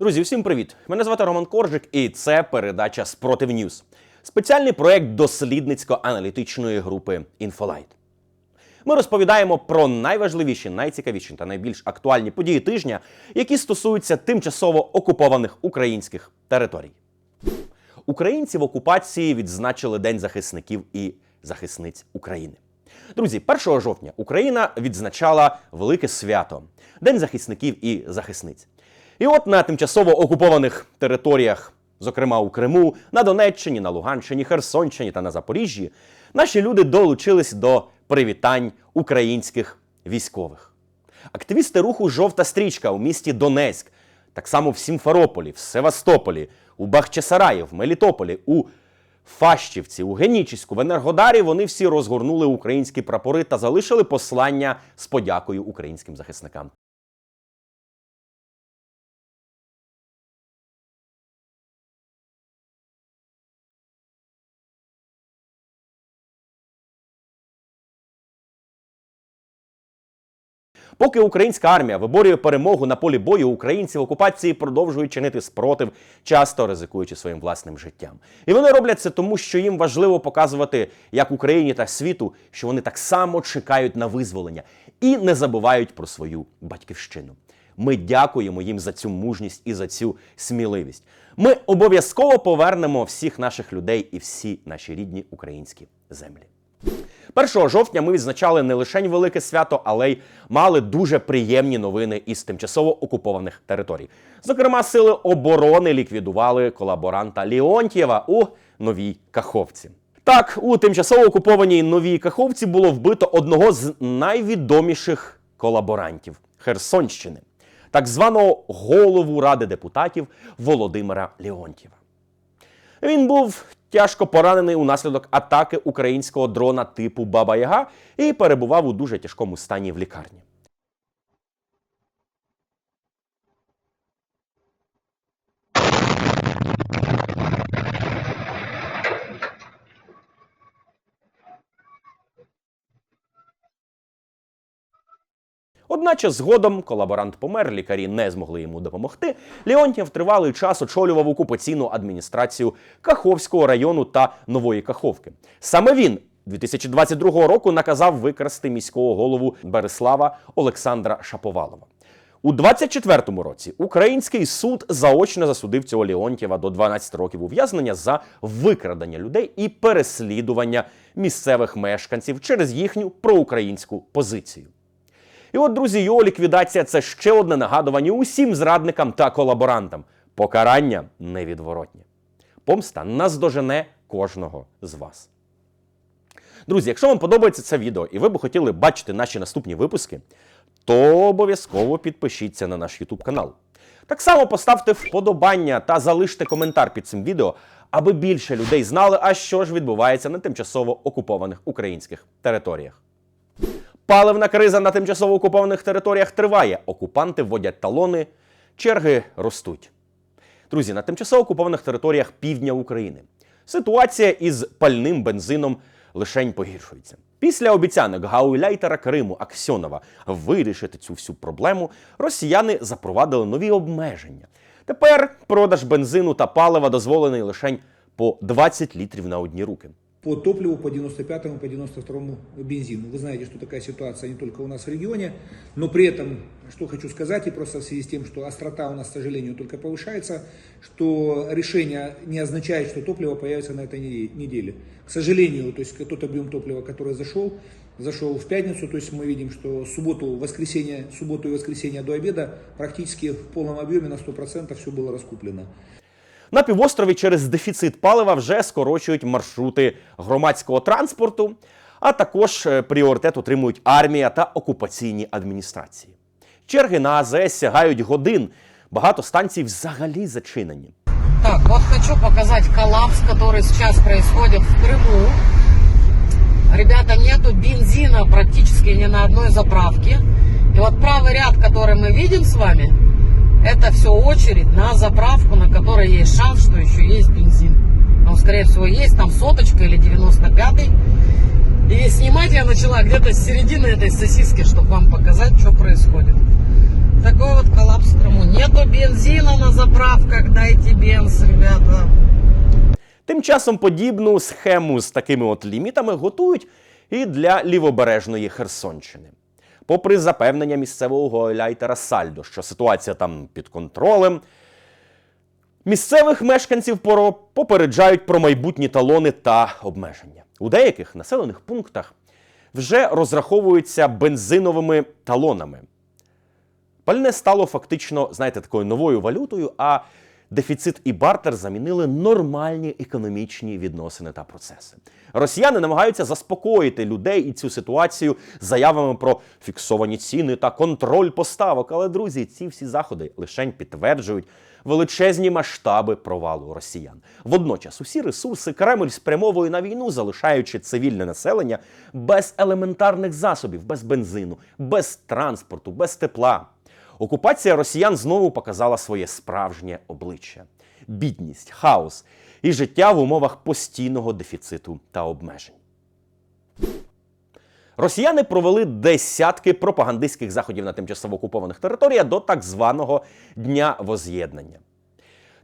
Друзі, всім привіт! Мене звати Роман Коржик, і це передача Спротив Ньюз. Спеціальний проект дослідницько-аналітичної групи Інфолайт. Ми розповідаємо про найважливіші, найцікавіші та найбільш актуальні події тижня, які стосуються тимчасово окупованих українських територій. Українці в окупації відзначили День захисників і захисниць України. Друзі, 1 жовтня Україна відзначала велике свято День захисників і захисниць. І от на тимчасово окупованих територіях, зокрема у Криму, на Донеччині, на Луганщині, Херсонщині та на Запоріжжі, наші люди долучились до привітань українських військових. Активісти руху Жовта стрічка у місті Донецьк, так само в Сімферополі, в Севастополі, у Бахчисараї, в Мелітополі, у Фащівці, у Генічеську, в Енергодарі вони всі розгорнули українські прапори та залишили послання з подякою українським захисникам. Поки українська армія виборює перемогу на полі бою, українці в окупації продовжують чинити спротив, часто ризикуючи своїм власним життям. І вони роблять це тому, що їм важливо показувати як Україні та світу, що вони так само чекають на визволення і не забувають про свою батьківщину. Ми дякуємо їм за цю мужність і за цю сміливість. Ми обов'язково повернемо всіх наших людей і всі наші рідні українські землі. 1 жовтня ми відзначали не лише велике свято, але й мали дуже приємні новини із тимчасово окупованих територій. Зокрема, сили оборони ліквідували колаборанта Ліонтьєва у Новій Каховці. Так, у тимчасово окупованій Новій Каховці було вбито одного з найвідоміших колаборантів Херсонщини, так званого голову Ради депутатів Володимира Леонтьєва. Він був тяжко поранений унаслідок атаки українського дрона типу Баба Яга і перебував у дуже тяжкому стані в лікарні. Одначе згодом колаборант помер, лікарі не змогли йому допомогти. Леонтьєв тривалий час очолював окупаційну адміністрацію Каховського району та Нової Каховки. Саме він 2022 року наказав викрасти міського голову Береслава Олександра Шаповалова. У 24-му році український суд заочно засудив цього Леонтьєва до 12 років ув'язнення за викрадення людей і переслідування місцевих мешканців через їхню проукраїнську позицію. І от, друзі, його ліквідація це ще одне нагадування усім зрадникам та колаборантам. Покарання невідворотнє. Помста наздожене кожного з вас. Друзі, якщо вам подобається це відео і ви б хотіли бачити наші наступні випуски, то обов'язково підпишіться на наш YouTube канал. Так само поставте вподобання та залиште коментар під цим відео, аби більше людей знали, а що ж відбувається на тимчасово окупованих українських територіях. Паливна криза на тимчасово окупованих територіях триває. Окупанти вводять талони, черги ростуть. Друзі, на тимчасово окупованих територіях півдня України ситуація із пальним бензином лишень погіршується. Після обіцянок гауляйтера Криму Аксьонова вирішити цю всю проблему, росіяни запровадили нові обмеження. Тепер продаж бензину та палива дозволений лишень по 20 літрів на одні руки. По топливу по 95 по 92 бензину. Вы знаете, что такая ситуация не только у нас в регионе, но при этом, что хочу сказать, и просто в связи с тем, что острота у нас, к сожалению, только повышается, что решение не означает, что топливо появится на этой неде- неделе. К сожалению, то есть тот объем топлива, который зашел, зашел в пятницу, то есть мы видим, что субботу, воскресенье, субботу и воскресенье до обеда практически в полном объеме на 100% все было раскуплено. На півострові через дефіцит палива вже скорочують маршрути громадського транспорту, а також е, пріоритет отримують армія та окупаційні адміністрації. Черги на АЗС сягають годин. Багато станцій взагалі зачинені. Так, вот хочу показать коллапс, который сейчас происходит в Крыму. Ребята, нету бензина практически ни на одной заправке. И вот правый ряд, который мы видим с вами, это все очередь на заправку, на которой есть шанс, что еще есть бензин. Он, скорее всего, есть, там соточка или 95-й. И снимать я начала где-то с середины этой сосиски, чтобы вам показать, что происходит. Такой вот коллапс в Крыму. Нету бензина на заправках, дайте бенз, ребята. Тим часом подібну схему з такими от лімітами готують і для лівобережної Херсонщини. Попри запевнення місцевого ляйтера Сальдо, що ситуація там під контролем, місцевих мешканців попереджають про майбутні талони та обмеження. У деяких населених пунктах вже розраховуються бензиновими талонами. Пальне стало фактично, знаєте, такою новою валютою, а дефіцит і бартер замінили нормальні економічні відносини та процеси. Росіяни намагаються заспокоїти людей і цю ситуацію заявами про фіксовані ціни та контроль поставок. Але, друзі, ці всі заходи лишень підтверджують величезні масштаби провалу росіян. Водночас усі ресурси Кремль спрямовує на війну, залишаючи цивільне населення без елементарних засобів, без бензину, без транспорту, без тепла. Окупація росіян знову показала своє справжнє обличчя: бідність, хаос і життя в умовах постійного дефіциту та обмежень. Росіяни провели десятки пропагандистських заходів на тимчасово окупованих територіях до так званого Дня Воз'єднання.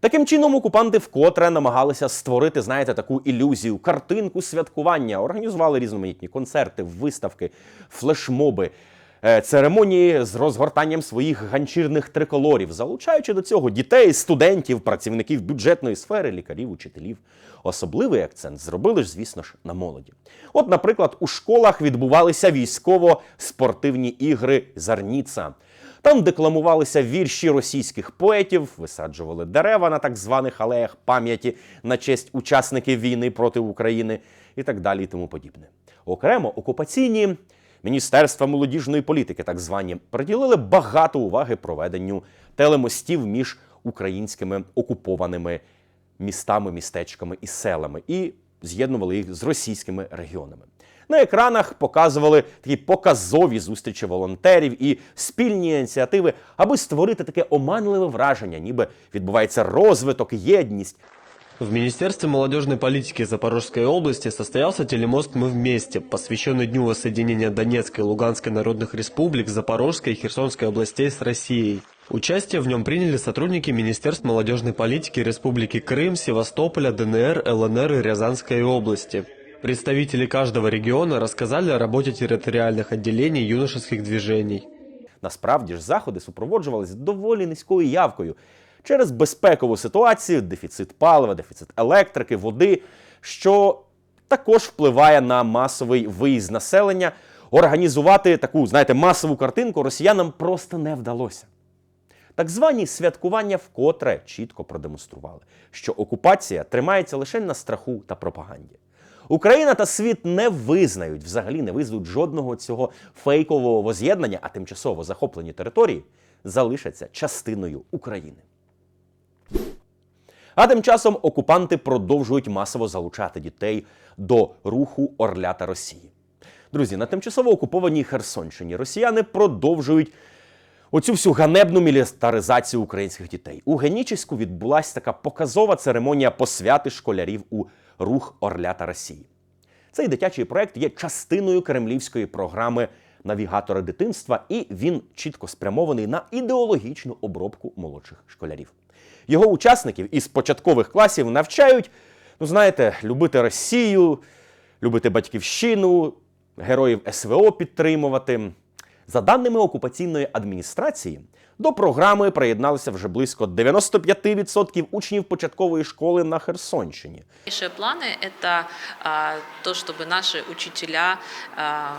Таким чином, окупанти вкотре намагалися створити, знаєте, таку ілюзію, картинку святкування, організували різноманітні концерти, виставки, флешмоби, церемонії з розгортанням своїх ганчірних триколорів, залучаючи до цього дітей, студентів, працівників бюджетної сфери, лікарів, учителів. Особливий акцент зробили ж, звісно ж, на молоді. От, наприклад, у школах відбувалися військово-спортивні ігри Зарніца. Там декламувалися вірші російських поетів, висаджували дерева на так званих алеях пам'яті на честь учасників війни проти України і так далі, і тому подібне. Окремо окупаційні міністерства молодіжної політики, так звані, приділили багато уваги проведенню телемостів між українськими окупованими містами, містечками і селами і з'єднували їх з російськими регіонами. На екранах показували такі показові зустрічі волонтерів і спільні ініціативи, аби створити таке оманливе враження, ніби відбувається розвиток, єдність. В Министерстве молодежной политики Запорожской области состоялся телемост «Мы вместе», посвященный Дню воссоединения Донецкой и Луганской народных республик, Запорожской и Херсонской областей с Россией. Участие в нем приняли сотрудники Министерств молодежной политики Республики Крым, Севастополя, ДНР, ЛНР и Рязанской области. Представители каждого региона рассказали о работе территориальных отделений юношеских движений. Насправді ж заходи супроводжувалися доволі низькою явкою через безпекову ситуацію, дефіцит палива, дефіцит електрики, води, що також впливає на масовий виїзд населення. Організувати таку, знаєте, масову картинку росіянам просто не вдалося. Так звані святкування вкотре чітко продемонстрували, що окупація тримається лише на страху та пропаганді. Україна та світ не визнають, взагалі не визнають жодного цього фейкового воз'єднання, а тимчасово захоплені території залишаться частиною України. А тим часом окупанти продовжують масово залучати дітей до руху Орлята Росії. Друзі, на тимчасово окупованій Херсонщині росіяни продовжують оцю всю ганебну мілітаризацію українських дітей. У Генічеську відбулася така показова церемонія посвяти школярів у рух Орлята Росії. Цей дитячий проект є частиною кремлівської програми Навігатори дитинства, і він чітко спрямований на ідеологічну обробку молодших школярів. Його учасників із початкових класів навчають, ну знаєте, любити Росію, любити батьківщину, героїв СВО підтримувати. За даними окупаційної адміністрації, до програми приєдналося вже близько 95% учнів початкової школи на Херсонщині. Дальнейшие планы – это а, то, чтобы наши учителя а,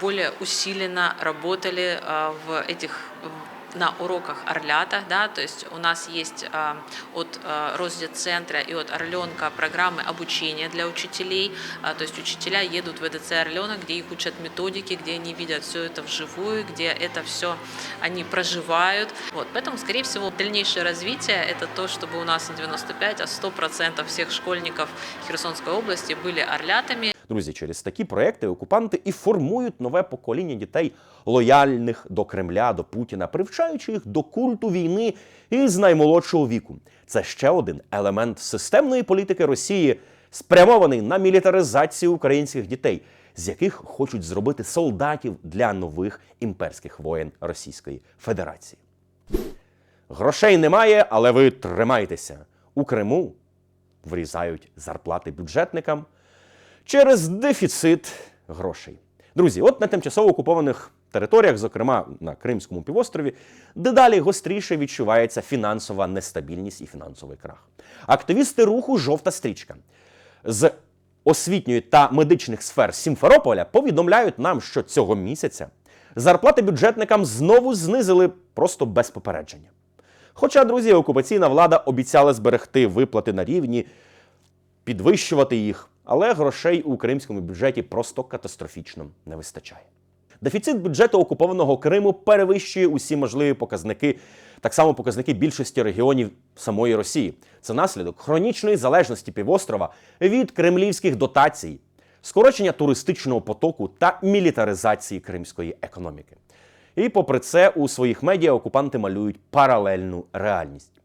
более усиленно работали а, в этих в- на уроках Орлята, да, то есть у нас есть а, от а, Росдетцентра и от Орленка программы обучения для учителей, А, то есть учителя едут в ЭДЦ Орленок, где их учат методики, где они видят все это вживую, где это все они проживают. Вот, поэтому, скорее всего, дальнейшее развитие – это то, чтобы у нас не 95, а 100% всех школьников Херсонской области были орлятами. Друзі, через такі проекти окупанти і формують нове покоління дітей, лояльних до Кремля, до Путіна, привчаючи їх до культу війни із наймолодшого віку. Це ще один елемент системної політики Росії, спрямований на мілітаризацію українських дітей, з яких хочуть зробити солдатів для нових імперських воєн Російської Федерації. Грошей немає, але ви тримайтеся. У Криму врізають зарплати бюджетникам через дефіцит грошей. Друзі, от на тимчасово окупованих територіях, зокрема на Кримському півострові, дедалі гостріше відчувається фінансова нестабільність і фінансовий крах. Активісти руху Жовта стрічка з освітньої та медичних сфер Сімферополя повідомляють нам, що цього місяця зарплати бюджетникам знову знизили просто без попередження. Хоча, друзі, окупаційна влада обіцяла зберегти виплати на рівні, підвищувати їх, але грошей у кримському бюджеті просто катастрофічно не вистачає. Дефіцит бюджету окупованого Криму перевищує усі можливі показники, так само показники більшості регіонів самої Росії. Це наслідок хронічної залежності півострова від кремлівських дотацій, скорочення туристичного потоку та мілітаризації кримської економіки. І попри це, у своїх медіа окупанти малюють паралельну реальність.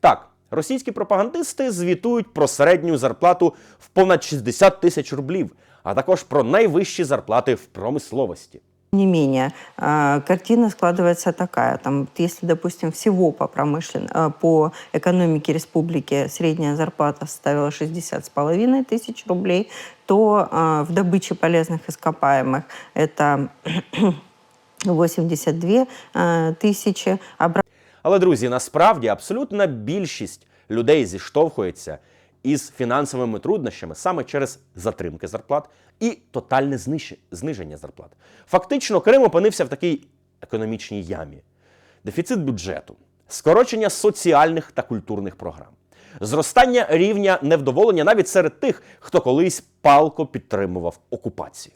Так, російські пропагандисти звітують про середню зарплату в понад 60 тисяч рублів, а також про найвищі зарплати в промисловості. Тем не менее, а, картина складывается такая. Там, вот если, допустим, всего по промышлен... а, по экономике республики средняя зарплата составила 60,5 тысяч рублей, то а, в добыче полезных ископаемых это 82 а, тысячи. Обра- Але, друзі, насправді абсолютна більшість людей зіштовхується із фінансовими труднощами саме через затримки зарплат і тотальне зниження зарплат. Фактично, Крим опинився в такій економічній ямі: дефіцит бюджету, скорочення соціальних та культурних програм, зростання рівня невдоволення навіть серед тих, хто колись палко підтримував окупацію.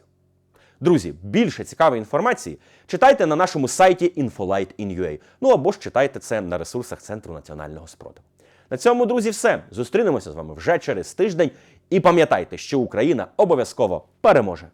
Друзі, більше цікавої інформації читайте на нашому сайті infolight.in.ua, ну або ж читайте це на ресурсах Центру національного спротиву. На цьому, друзі, все. Зустрінемося з вами вже через тиждень. І пам'ятайте, що Україна обов'язково переможе.